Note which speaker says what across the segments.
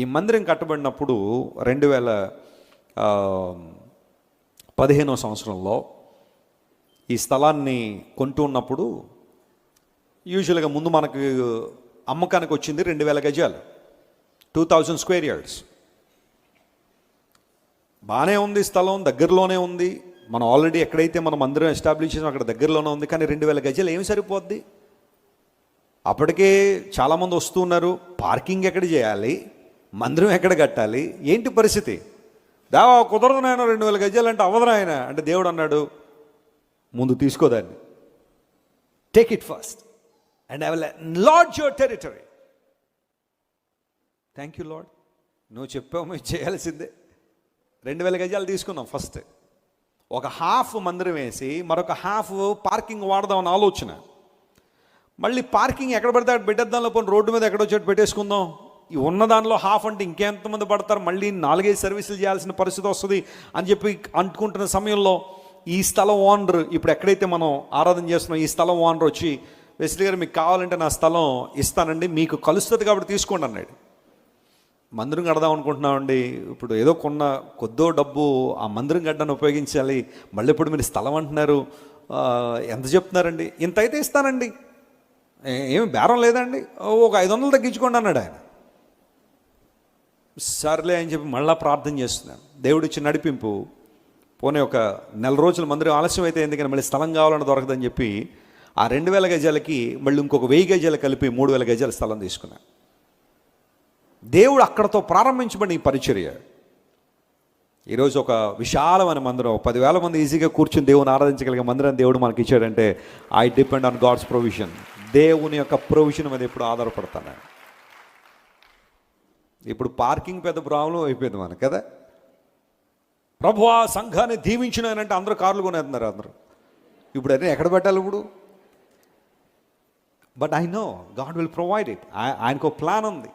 Speaker 1: ఈ మందిరం కట్టబడినప్పుడు రెండు వేల పదిహేనో సంవత్సరంలో ఈ స్థలాన్ని కొంటూ ఉన్నప్పుడు యూజువల్గా ముందు మనకు అమ్మకానికి వచ్చింది రెండు వేల గజాలు టూ థౌజండ్ స్క్వేర్ యార్డ్స్. బాగానే ఉంది స్థలం దగ్గరలోనే ఉంది. మనం ఆల్రెడీ ఎక్కడైతే మనం మందిరం ఎస్టాబ్లిష్ చేసాం అక్కడ దగ్గరలోనే ఉంది కానీ రెండు వేల గజాలు ఏమి సరిపోద్ది? అప్పటికే చాలామంది వస్తున్నారు పార్కింగ్ ఎక్కడ చేయాలి? మందిరం ఎక్కడ కట్టాలి? ఏంటి పరిస్థితి? దావా కుదరదు నాయన రెండు వేల గజాలు అంటే అవ్వదు ఆయన అంటే దేవుడు అన్నాడు ముందు తీసుకోదాన్ని take it first and I will large your territory thank you Lord నువ్వు చెప్పావు మేము చేయాల్సిందే. రెండు వేల గజాలు తీసుకున్నాం ఫస్ట్ ఒక హాఫ్ మందిరం వేసి మరొక హాఫ్ పార్కింగ్ వాడదామని ఆలోచన. మళ్ళీ పార్కింగ్ ఎక్కడ పడితే అక్కడ పెట్టేద్దాంలో పోనీ రోడ్డు మీద ఎక్కడో చోటు పెట్టేసుకుందాం. ఈ ఉన్న దానిలో హాఫ్ అంటే ఇంకెంతమంది పడతారు? మళ్ళీ నాలుగైదు సర్వీసులు చేయాల్సిన పరిస్థితి వస్తుంది అని చెప్పి అంటుకుంటున్న సమయంలో ఈ స్థలం ఓనర్ ఇప్పుడు ఎక్కడైతే మనం ఆరాధన చేస్తున్నాం ఈ స్థలం ఓనర్ వచ్చి వెస్లీ గారు మీకు కావాలంటే నా స్థలం ఇస్తానండి మీకు కలుస్తుంది కాబట్టి తీసుకోండి అన్నాడు. మందిరం కడదాం అనుకుంటున్నామండి. ఇప్పుడు ఏదో కొన్న కొద్దో డబ్బు ఆ మందిరం గడ్డను ఉపయోగించాలి. మళ్ళీ ఇప్పుడు మీరు స్థలం అంటున్నారు? ఎంత చెప్తున్నారండి? ఇంత అయితే ఇస్తానండి ఏమి బేరం లేదండి. ఒక ఐదు వందలు తగ్గించుకోండి అన్నాడు ఆయన. సర్లే అని చెప్పి మళ్ళీ ప్రార్థన చేస్తున్నాను. దేవుడు ఇచ్చి నడిపింపు పోనీ ఒక నెల రోజులు మందిరం ఆలస్యం అయితే ఎందుకని మళ్ళీ స్థలం కావాలని దొరకదని చెప్పి ఆ రెండు వేల గజాలకి మళ్ళీ ఇంకొక వెయ్యి గజాలు కలిపి మూడు వేల గజాల స్థలం తీసుకున్నాను దేవుడు అక్కడతో ప్రారంభించబడిన ఈ పరిచర్య. ఈరోజు ఒక విశాలమైన మందిరం పదివేల మంది ఈజీగా కూర్చుని దేవుని ఆరాధించగలిగే మందిరం దేవుడు మనకి ఇచ్చాడంటే I depend on God's provision దేవుని యొక్క ప్రొవిజన్ మీద ఎప్పుడు ఆధారపడతాను. ఇప్పుడు పార్కింగ్ పెద్ద ప్రాబ్లం అయిపోయింది మనకు కదా? ప్రభు ఆ సంఘాన్ని దీవించినానంటే అందరూ కార్లు కొనేస్తున్నారు అందరూ. ఇప్పుడు అన్నీ ఎక్కడ పెట్టాలి ఇప్పుడు? But I know God will provide it ఆయనకు ఒక ప్లాన్ ఉంది.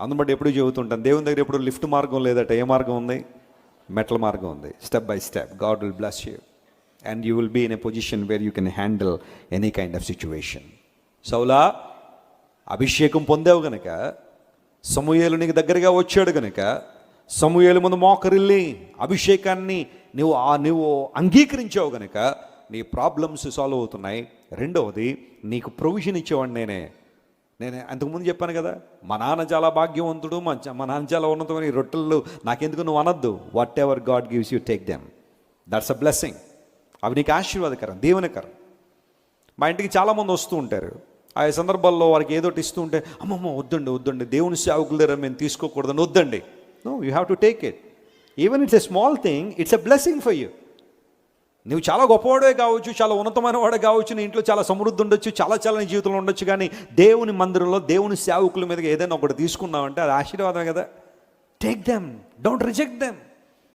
Speaker 1: అందుబాటు ఎప్పుడు చెబుతుంటాను దేవుని దగ్గర ఎప్పుడు లిఫ్ట్ మార్గం లేదట ఏ మార్గం ఉంది? మెట్ల మార్గం ఉంది. Step by step God will bless you and you will be in a position where you can handle any kind of situation సౌలా అభిషేకం పొందావు కనుక సమూహేలు నీకు దగ్గరగా వచ్చాడు కనుక సమూహేలు ముందు మోకరిల్లి అభిషేకాన్ని నువ్వు ఆ నువ్వు అంగీకరించావు కనుక నీ ప్రాబ్లమ్స్ సాల్వ్ అవుతున్నాయి. రెండవది నీకు ప్రొవిజన్ ఇచ్చేవాడిని నేనే. నేను అంతకుముందు చెప్పాను కదా మా నాన్న చాలా భాగ్యవంతుడు మా మా నాన్న చాలా ఉన్నతమైన ఈ రొట్టెలు నాకెందుకు నువ్వు అనొద్దు. Whatever God gives you take them that's a blessing అవి నీకు ఆశీర్వాదకరం దేవునికరం. మా ఇంటికి చాలామంది వస్తూ ఉంటారు. ఆ సందర్భాల్లో వారికి ఏదో ఇస్తూ ఉంటే అమ్మమ్మ వద్దండి వద్దండి దేవుని సేవకుల దగ్గర మేము తీసుకోకూడదని వద్దండి. No you have to take it even it's a small thing it's a blessing for you నువ్వు చాలా గొప్పవాడే కావచ్చు చాలా ఉన్నతమైన వాడే కావచ్చు నీ ఇంట్లో చాలా సమృద్ధి ఉండొచ్చు చాలా చాలా నీ జీవితంలో ఉండొచ్చు కానీ దేవుని మందిరంలో దేవుని సేవకుల మీద ఏదైనా ఒకటి తీసుకున్నావంటే అది ఆశీర్వాదమే కదా. Take them don't reject them